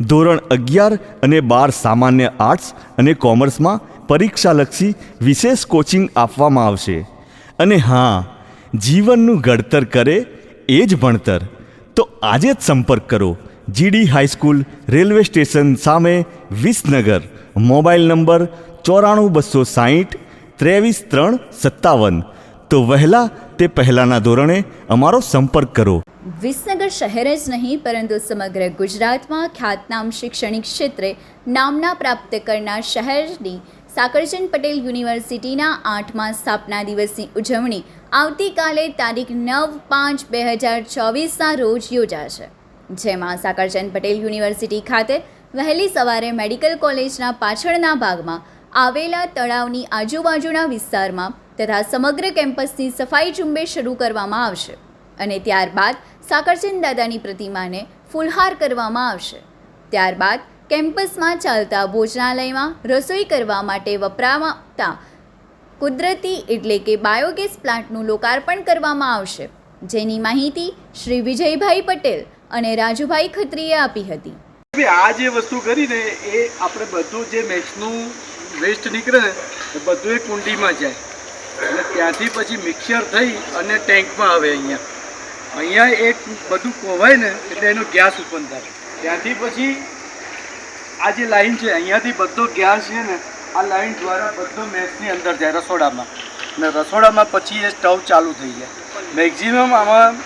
ધોરણ અગિયાર અને બાર સામાન્ય આર્ટ્સ અને કોમર્સમાં પરીક્ષાલક્ષી વિશેષ કોચિંગ આપવામાં આવશે. અને હા, જીવનનું ઘડતર કરે એ જ ભણતર. તો આજે જ સંપર્ક કરો. જીડી હાઈસ્કૂલ રેલવે સ્ટેશન સામે વિસનગર. મોબાઈલ નંબર ચોરાણું બસો સાહીઠ, ત્રેવીસ ત્રણ સત્તાવન. તો વહેલા તે પહેલાંના ધોરણે અમારો સંપર્ક કરો. વિસનગર શહેર જ નહીં, પરંતુ સમગ્ર ગુજરાતમાં ખ્યાતનામ શૈક્ષણિક ક્ષેત્રે નામના પ્રાપ્ત કરનાર શહેરની સાકરચંદ પટેલ યુનિવર્સિટીના આઠમા સ્થાપના દિવસની ઉજવણી આવતીકાલે તારીખ નવ પાંચ બે હજાર ચોવીસના રોજ યોજાશે. જેમાં સાકરચંદ પટેલ યુનિવર્સિટી ખાતે વહેલી સવારે મેડિકલ કોલેજના પાછળના ભાગમાં આવેલા તળાવની આજુબાજુના વિસ્તારમાં તથા સમગ્ર કેમ્પસની સફાઈ ઝુંબેશ શરૂ કરવામાં આવશે. અને ત્યારબાદ સાકરચંદ દાદાની પ્રતિમાને ફૂલહાર કરવામાં આવશે. ત્યારબાદ કેમ્પસમાં ચાલતા ભોજનાલયમાં રસોઈ કરવા માટે વપરાતા કુદરતી એટલે કે બાયોગેસ પ્લાન્ટનું લોકાર્પણ કરવામાં આવશે, જેની માહિતી શ્રી વિજયભાઈ પટેલ અને રાજુભાઈ ખત્રીએ આપી હતી. આ જે વસ્તુ કરીને એ આપણે બધું જે મેચનું વેસ્ટ નીકળે એ બધું એ કુંડીમાં જાય. અને ત્યાંથી પછી મિક્સર થઈ અને ટેન્કમાં આવે અહીંયા. અહીંયા એક બધું કોવાય ને એટલે એનો ગેસ ઉત્પન્ન થાય. ત્યાંથી પછી આ જે લાઈન છે, અહીંયાથી બધો ગેસ છે ને, આ લાઈન દ્વારા બધો મેચની અંદર જાય રસોડામાં. ને રસોડામાં પછી એ સ્ટવ ચાલુ થઈ જાય. મેક્ઝિમમ આમાં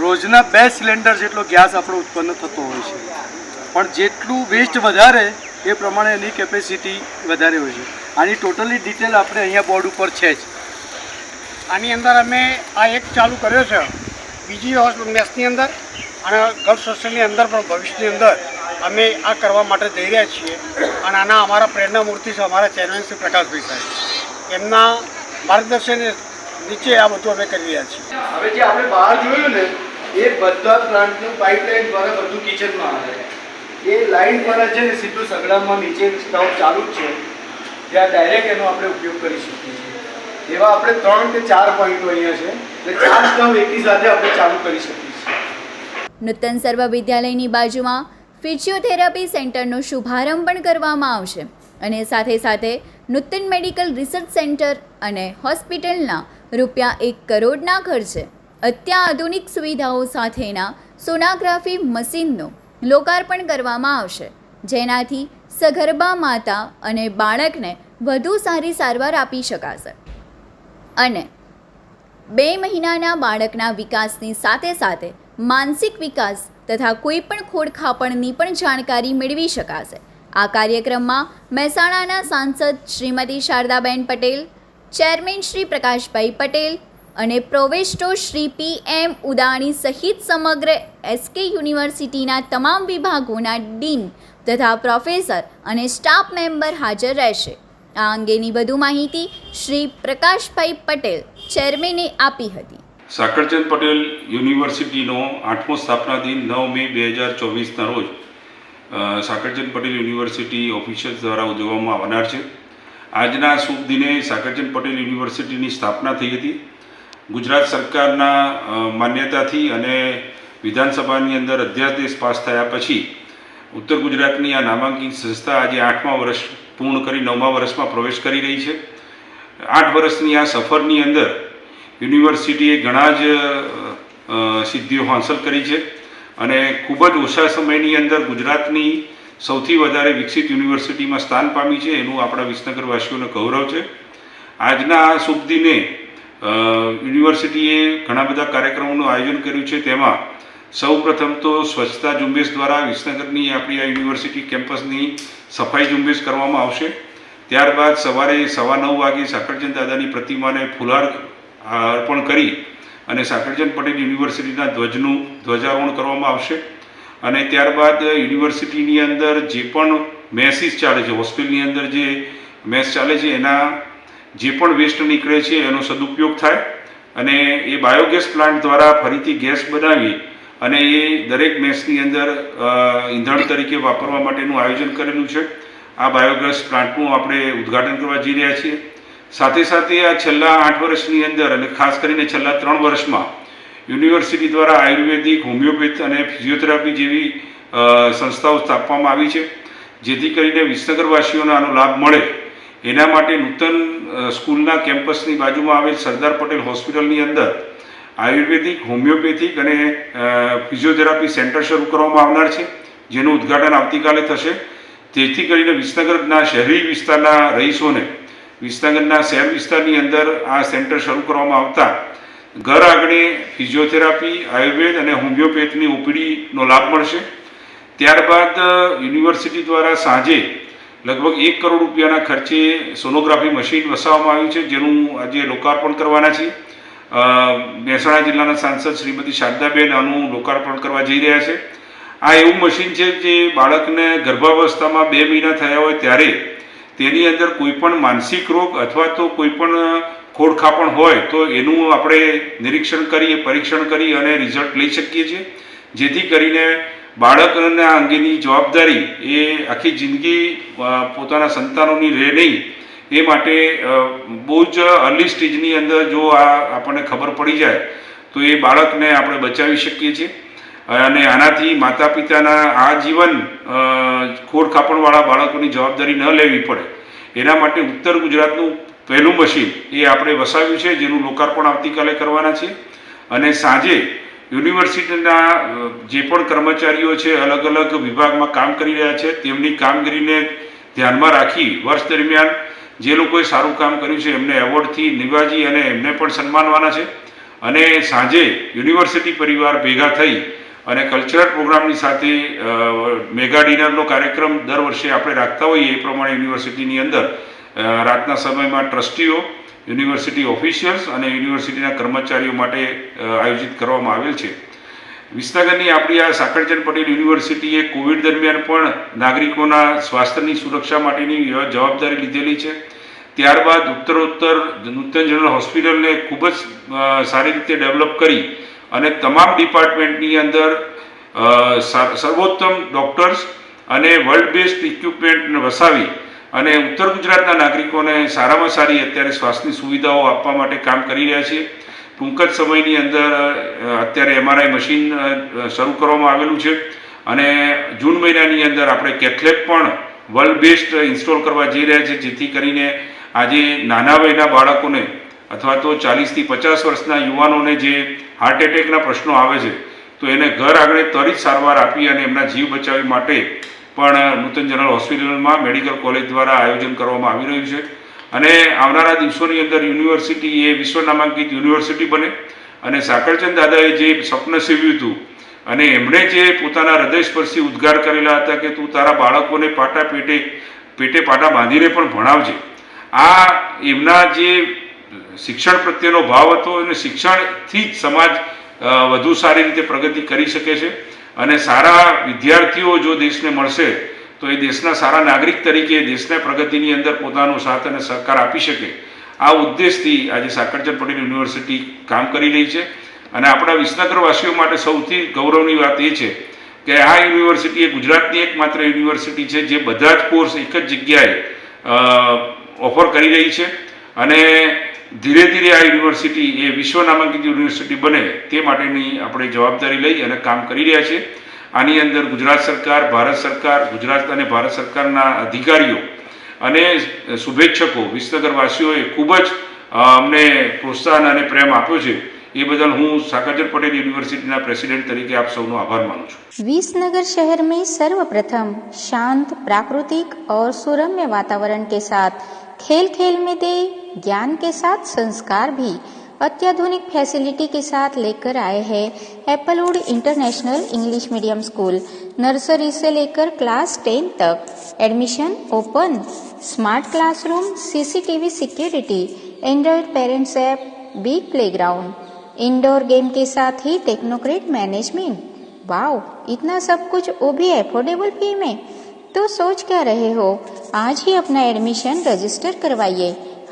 રોજના બે સિલિન્ડર જેટલો ગેસ આપણો ઉત્પન્ન થતો હોય છે. પણ જેટલું વેસ્ટ વધારે, એ પ્રમાણે એની કેપેસિટી વધારે હોય છે. આની ટોટલી ડિટેલ આપણે અહીંયા બોર્ડ ઉપર છે જ. આની અંદર અમે આ એક ચાલુ કર્યો છે. બીજી હોસ્પિટલ અંદર અને ગર્લ્સ હોસ્ટેલની અંદર પણ ભવિષ્યની અંદર અમે આ કરવા માટે જઈ રહ્યા છીએ. અને આના અમારા પ્રેરણામૂર્તિ છે અમારા ચેરમેન શ્રી પ્રકાશભાઈ સાહેબ. એમના માર્ગદર્શન નીચે આ બધું અમે કરી રહ્યા છીએ. હવે જે આપણે બહાર જોયું ને, એ બધા પ્લાન્ટનું પાઇપલાઇન દ્વારા બધું કિચનમાં આવે. એ લાઈન દ્વારા છે ને સીધું સગડામાં નીચે સ્ટવ ચાલુ જ છે. ત્યાં ડાયરેક્ટ એનો આપણે ઉપયોગ કરી શકીએ છીએ. એવા આપણે ત્રણ કે ચાર પોઈન્ટો અહીંયા છે. નૂતન સર્વ વિદ્યાલયની બાજુમાં ફિઝિયોથેરાપી સેન્ટરનો શુભારંભ પણ કરવામાં આવશે અને સાથે સાથે નૂતન મેડિકલ રિસર્ચ સેન્ટર અને હોસ્પિટલના રૂપિયા એક કરોડના ખર્ચે અત્યાધુનિક સુવિધાઓ સાથેના સોનાગ્રાફી મશીનનું લોકાર્પણ કરવામાં આવશે. જેનાથી સગર્ભા માતા અને બાળકને વધુ સારી સારવાર આપી શકાશે. અને બે મહિનાના બાળકના વિકાસની સાથે સાથે માનસિક વિકાસ તથા કોઈપણ ખોડખાપણની પણ જાણકારી મેળવી શકાશે. આ કાર્યક્રમમાં મહેસાણાના સાંસદ શ્રીમતી શારદાબેન પટેલ, ચેરમેન શ્રી પ્રકાશભાઈ પટેલ અને પ્રોવેસ્ટો શ્રી પી એમ ઉદાણી સહિત સમગ્ર એસકે યુનિવર્સિટીના તમામ વિભાગોના ડીન તથા પ્રોફેસર અને સ્ટાફ મેમ્બર હાજર રહેશે. આ અંગેની વધુ માહિતી શ્રી પ્રકાશભાઈ પટેલ ચેરમેને આપી હતી. સાકરચંદ પટેલ યુનિવર્સિટીનો આઠમો સ્થાપના દિન નવ મે બે હજાર ચોવીસના રોજ સાકરચંદ પટેલ યુનિવર્સિટી ઓફિશિયલ્સ દ્વારા ઉજવવામાં આવનાર છે. આજના શુભ દિને સાકરચંદ પટેલ યુનિવર્સિટીની સ્થાપના થઈ હતી. ગુજરાત સરકારના માન્યતાથી અને વિધાનસભાની અંદર અધ્યાદેશ પાસ થયા પછી ઉત્તર ગુજરાતની આ નામાંકિત સંસ્થા આજે આઠમા વર્ષ પૂર્ણ કરી, નવમા વર્ષમાં પ્રવેશ કરી રહી છે. આઠ વર્ષની આ સફરની અંદર યુનિવર્સિટીએ ઘણા જ સિદ્ધિઓ હાંસલ કરી છે અને ખૂબ જ ઓછા સમયની અંદર ગુજરાતની સૌથી વધારે વિકસિત યુનિવર્સિટીમાં સ્થાન પામી છે એનું આપણા વિસનગરવાસીઓને ગૌરવ છે. આજના આ શુભ દિને યુનિવર્સિટીએ ઘણા બધા કાર્યક્રમોનું આયોજન કર્યું છે. તેમાં સૌ પ્રથમ તો સ્વચ્છતા ઝુંબેશ દ્વારા વિસનગરની આપણી આ યુનિવર્સિટી કેમ્પસની સફાઈ ઝુંબેશ કરવામાં આવશે. ત્યારબાદ સવારે સવા નવ વાગે સાકરચંદ દાદાની પ્રતિમાને ફુલહાર અર્પણ કરી અને સાકરચંદ પટેલ યુનિવર્સિટીના ધ્વજનું, ધ્વજારોહણ કરવામાં આવશે. અને ત્યારબાદ યુનિવર્સિટીની અંદર જે પણ મેસીસ ચાલે છે, હોસ્ટેલની અંદર જે મેસ ચાલે છે, એના જે પણ વેસ્ટ નીકળે છે, એનો સદુપયોગ થાય અને એ બાયોગેસ પ્લાન્ટ દ્વારા ફરીથી ગેસ બનાવી અને એ દરેક મેસની અંદર ઈંધણ તરીકે વાપરવા માટેનું આયોજન કરેલું છે. આ બાયોગેસ પ્લાન્ટનું આપણે ઉદ્ઘાટન કરવા જઈ રહ્યા છીએ. સાથે સાથે આ છેલ્લા આઠ વર્ષની અંદર અને ખાસ કરીને છેલ્લા ત્રણ વર્ષમાં યુનિવર્સિટી દ્વારા આયુર્વેદિક, હોમિયોપેથ અને ફિઝિયોથેરાપી જેવી સંસ્થાઓ સ્થાપવામાં આવી છે, જેથી કરીને વિસનગરવાસીઓને આનો લાભ મળે. એના માટે નૂતન સ્કૂલના કેમ્પસની બાજુમાં આવેલ સરદાર પટેલ હોસ્પિટલની અંદર આયુર્વેદિક, હોમિયોપેથિક અને ફિઝિયોથેરાપી સેન્ટર શરૂ કરવામાં આવનાર છે, જેનું ઉદ્ઘાટન આવતીકાલે થશે. તેથી કરીને વિસનગરના શહેરી વિસ્તારના રહીશોને વિસનગરના શહેર વિસ્તારની અંદર આ સેન્ટર શરૂ કરવામાં આવતા ઘર આંગણે ફિઝિયોથેરાપી, આયુર્વેદ અને હોમિયોપેથની ઓપીડીનો લાભ મળશે. ત્યારબાદ યુનિવર્સિટી દ્વારા સાંજે લગભગ એક કરોડ રૂપિયાના ખર્ચે સોનોગ્રાફી મશીન વસાવવામાં આવ્યું છે, જેનું આજે લોકાર્પણ કરવાના છે મહેસાણા જિલ્લાના સાંસદ શ્રીમતી શારદાબેન આનું લોકાર્પણ કરવા જઈ રહ્યા છે. આ એવું મશીન છે જે બાળકને ગર્ભાવસ્થામાં બે મહિના થયા હોય ત્યારે તેની અંદર કોઈ પણ માનસિક રોગ અથવા તો કોઈ પણ ખોડખાપણ હોય તો એનું આપણે નિરીક્ષણ કરીએ, પરીક્ષણ કરી અને રિઝલ્ટ લઈ શકીએ છીએ. જેથી કરીને બાળકના અંગેની જવાબદારી એ આખી જિંદગી પોતાના સંતાનોની રહે નહીં. એ માટે બહુ જ અર્લી સ્ટેજની અંદર જો આ આપણને ખબર પડી જાય, તો એ બાળકને આપણે બચાવી શકીએ છીએ. અને આનાથી માતા પિતાના આ જીવન ખોડ ખાપણવાળા બાળકોની જવાબદારી ન લેવી પડે. એના માટે ઉત્તર ગુજરાતનું પહેલું મશીન એ આપણે વસાવ્યું છે, જેનું લોકાર્પણ આવતીકાલે કરવાના છે. અને સાંજે યુનિવર્સિટીના જે પણ કર્મચારીઓ છે, અલગ અલગ વિભાગમાં કામ કરી રહ્યા છે, તેમની કામગીરીને ધ્યાનમાં રાખી વર્ષ દરમિયાન જે લોકોએ સારું કામ કર્યું છે, એમને એવોર્ડથી નિવાજી અને એમને પણ સન્માનવાના છે. અને સાંજે યુનિવર્સિટી પરિવાર ભેગા થઈ અને કલ્ચરલ પ્રોગ્રામની સાથે મેગા ડિનરનો કાર્યક્રમ દર વર્ષે આપણે રાખતા હોઈએ, એ પ્રમાણે યુનિવર્સિટીની અંદર રાતના સમયમાં ટ્રસ્ટીઓ યુનિવર્સિટી ઓફિશિયલ્સ અને યુનિવર્સિટીના કર્મચારીઓ માટે આયોજિત કરવામાં આવેલ છે. વિસનગરની આપણી આ સાકરચંદ પટેલ યુનિવર્સિટીએ કોવિડ દરમિયાન પણ નાગરિકોના સ્વાસ્થ્યની સુરક્ષા માટેની જવાબદારી લીધેલી છે. ત્યારબાદ ઉત્તરોત્તર નૂતન જનરલ હોસ્પિટલને ખૂબ જ સારી રીતે ડેવલપ કરી અને તમામ ડિપાર્ટમેન્ટની અંદર સર્વોત્તમ ડૉક્ટર્સ અને વર્લ્ડ બેસ્ટ ઇક્વિપમેન્ટ વસાવી અને ઉત્તર ગુજરાતના નાગરિકોને સારામાં સારી અત્યારે શ્વાસની સુવિધાઓ આપવા માટે કામ કરી રહ્યા છીએ. ટૂંક જ સમયની અંદર અત્યારે એમઆરઆઈ મશીન શરૂ કરવામાં આવેલું છે અને જૂન મહિનાની અંદર આપણે કેથલેબ પણ વર્લ્ડ બેસ્ટ ઇન્સ્ટોલ કરવા જઈ રહ્યા છે જેથી કરીને આજે નાના વયના બાળકોને અથવા તો ચાલીસથી પચાસ વર્ષના યુવાનોને જે હાર્ટ એટેકના પ્રશ્નો આવે છે, તો એને ઘર આગળ ત્વરિત સારવાર આપી અને એમના જીવ બચાવવા માટે પણ નૂતન જનરલ હોસ્પિટલમાં મેડિકલ કોલેજ દ્વારા આયોજન કરવામાં આવી રહ્યું છે. અને આવનારા દિવસોની અંદર યુનિવર્સિટી એ વિશ્વ નામાંકિત યુનિવર્સિટી બને અને સાકરચંદ દાદાએ જે સ્વપ્ન સેવ્યું હતું અને એમણે જે પોતાના હૃદયસ્પર્શી ઉદ્ગાર કરેલા હતા કે તું તારા બાળકોને પાટા પેટે પેટે પાટા બાંધીને પણ ભણાવજે. આ એમના જે શિક્ષણ પ્રત્યેનો ભાવ હતો અને શિક્ષણથી જ સમાજ વધુ સારી રીતે પ્રગતિ કરી શકે છે. અને સારા વિદ્યાર્થીઓ જો દેશને મળશે, તો એ દેશના સારા નાગરિક તરીકે દેશના પ્રગતિની અંદર પોતાનો સાથ અને સહકાર આપી શકે. આ ઉદ્દેશથી આજે સાકરચંદ પટેલ યુનિવર્સિટી કામ કરી રહી છે. અને આપણા વિસનગરવાસીઓ માટે સૌથી ગૌરવની વાત એ છે કે આ યુનિવર્સિટી એ ગુજરાતની એકમાત્ર યુનિવર્સિટી છે જે બધા જ કોર્સ એક જ જગ્યાએ ઓફર કરી રહી છે. અને ધીરે ધીરે આ યુનિવર્સિટી એ વિશ્વ નામાંકિત યુનિવર્સિટી બને તે માટેની આપણે જવાબદારી લઈ અને કામ કરી રહ્યા છીએ આની અંદર ગુજરાત સરકાર ભારત સરકાર ગુજરાત અને ભારત સરકારના અધિકારીઓ અને શુભેચ્છકો વિસનગરવાસીઓએ ખૂબ જ અ, અમને પ્રોત્સાહન અને પ્રેમ આપ્યો છે એ બદલ હું સાકરચંદ પટેલ યુનિવર્સિટીના પ્રેસિડેન્ટ તરીકે આપ સૌનો આભાર માનું છું विसनगर शहर में सर्वप्रथम शांत प्राकृतिक और सुरम्य वातावरण के साथ खेल खेल में दे ज्ञान के साथ संस्कार भी अत्याधुनिक फैसिलिटी के साथ लेकर आए हैं। Applewood international English medium school, nursery से लेकर क्लास टेन तक। Admission open. Smart classroom, CCTV security android parents app, big playground. Indoor game के साथ ही टेक्नोक्रेट मैनेजमेंट। वाओ, इतना सब कुछ वो भी एफोर्डेबल फ़ी में तो सोच क्या रहे हो? आज ही अपना एडमिशन रजिस्टर करवाइए।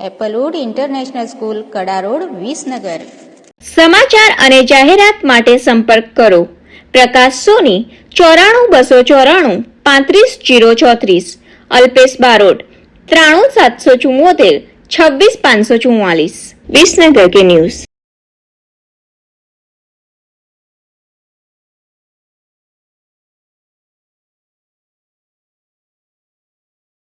Applewood international school, Kada road, Visnagar. સમાચાર અને જાહેરાત માટે સંપર્ક કરો. પ્રકાશ સોની, ચોરાણું બસો ચોરાણું, પાંત્રીસ જીરો ચોત્રીસ. અલ્પેશ બારોટ, ત્રાણું સાતસો ચુમ્મોતેર છવ્વીસ પાંચસો ચુમ્માલીસ વિસનગર કે ન્યૂઝ.